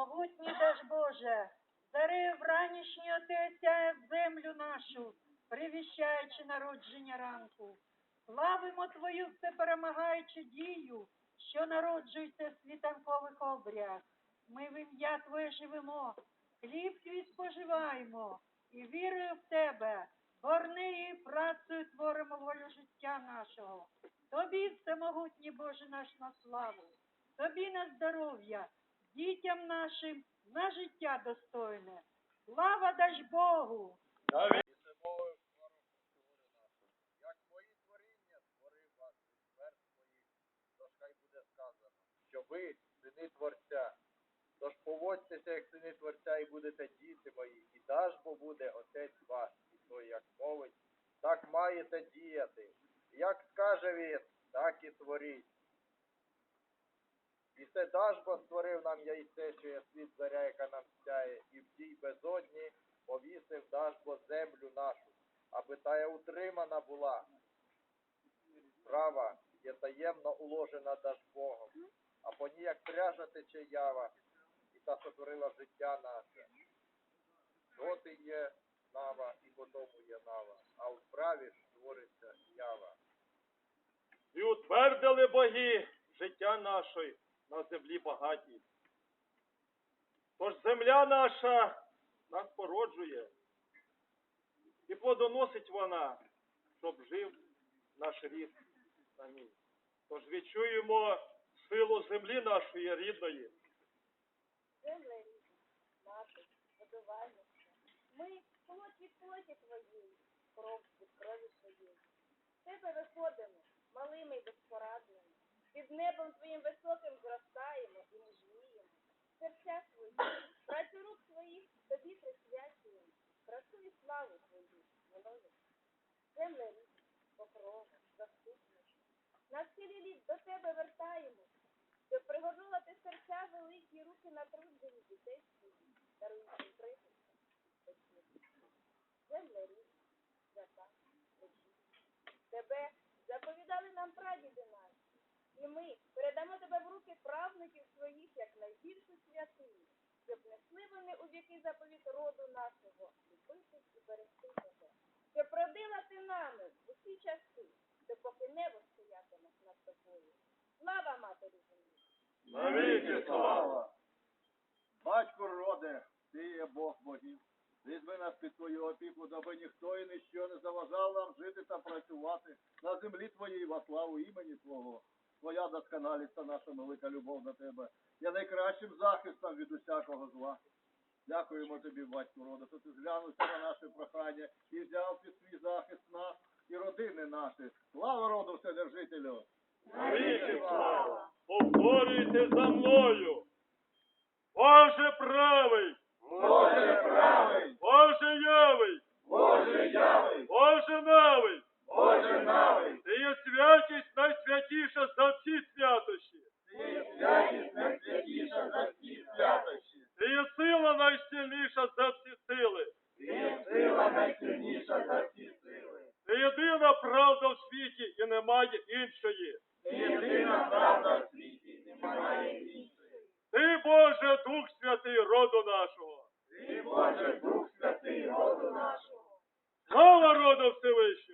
Могутній даж Боже, зари вранішній отеця в землю нашу, привіщаючи народження ранку. Славимо Твою всеперемагаючу дію, що народжується в світанкових обрях. Ми в ім'я Твоє живемо, хліб твій споживаємо, і вірою в Тебе, горни і працею творимо волю життя нашого. Тобі всемогутній Боже наш на славу, тобі на здоров'я, дітям нашим на життя достойне. Слава даж Богу! Як мої творіння створив вас від тож хай буде сказано, що ви сини Творця. Тож поводьтеся, як сини Творця, і будете діти мої, і дажбо буде Отець ваш, і той, як мовить, так маєте діяти. Як скаже він, так і творіть. І це дажбо створив нам яйце, що є світ заря, яка нам сяє, і в тій безодні повісив дажбо землю нашу, аби тая утримана була. Права є таємно уложена Дажбогом, а по ній як пряжа тече ява, і та сотворила життя наше. Доти є нава, і по тому є нава, а у праві ж твориться ява. І утвердили боги життя нашої на землі багатій. Тож земля наша нас породжує, і плодоносить вона, щоб жив наш рід. Амінь. Тож відчуємо силу землі нашої рідної. рідна, мати, годувальниця. Ми плоть від плоті твоєї, кров від крові твоєї. З тебе виходимо, малими й безпорадними. Під небом твоїм високим зростаємо і мужніємо. Серця свої, працю рук своїх тобі присвячуємо. Красу і славу твою, минулих. Земля рідна, покрова, заступнича. На схилі літ до тебе вертаємо, щоб пригорнулати серця великі руки на натруджені дітей своїх, даруючи прихисток. Земля рідна, свята, речі. Тебе заповідали нам прадіди наші, і ми передамо тебе в руки правників своїх, як найбільшу святиню, щоб несли вони у віки заповіт роду нашого, любити і берегти тебе, щоб родила нами в усі часи, допоки небо стоятиме над тобою. Слава матері землі! Навіки слава! Батько роде, ти є Бог богів. Візьми нас під твою опіку, даби ніхто і ніщо не заважав нам жити та працювати на землі твоїй во славу імені Твого. Твоя досконалість та наша велика любов до тебе є найкращим захистом від усякого зла. Дякуємо тобі, батько рода, що ти зглянувся на наше прохання і взяв під свій захист нас і родини наші. Слава роду Вседержителю! Віки слава! Повторюйте за мною! Боже правий! Боже правий! Боже явий! Боже явий! Боже навий! Боже навий! Ти є святість найсвятіша за всі святощі! Ти є святість найсвятіша за всі святощі. Ти є сила найсильніша за всі сили! Ти є сила найсильніша за всі сили. Ти єдина правда в світі і немає іншої! Ти єдина правда в світі, немає іншої. Ти, Боже, Дух Святий роду нашого! Ти, Боже, Дух Святий роду нашого. Слава роду Всевишнього!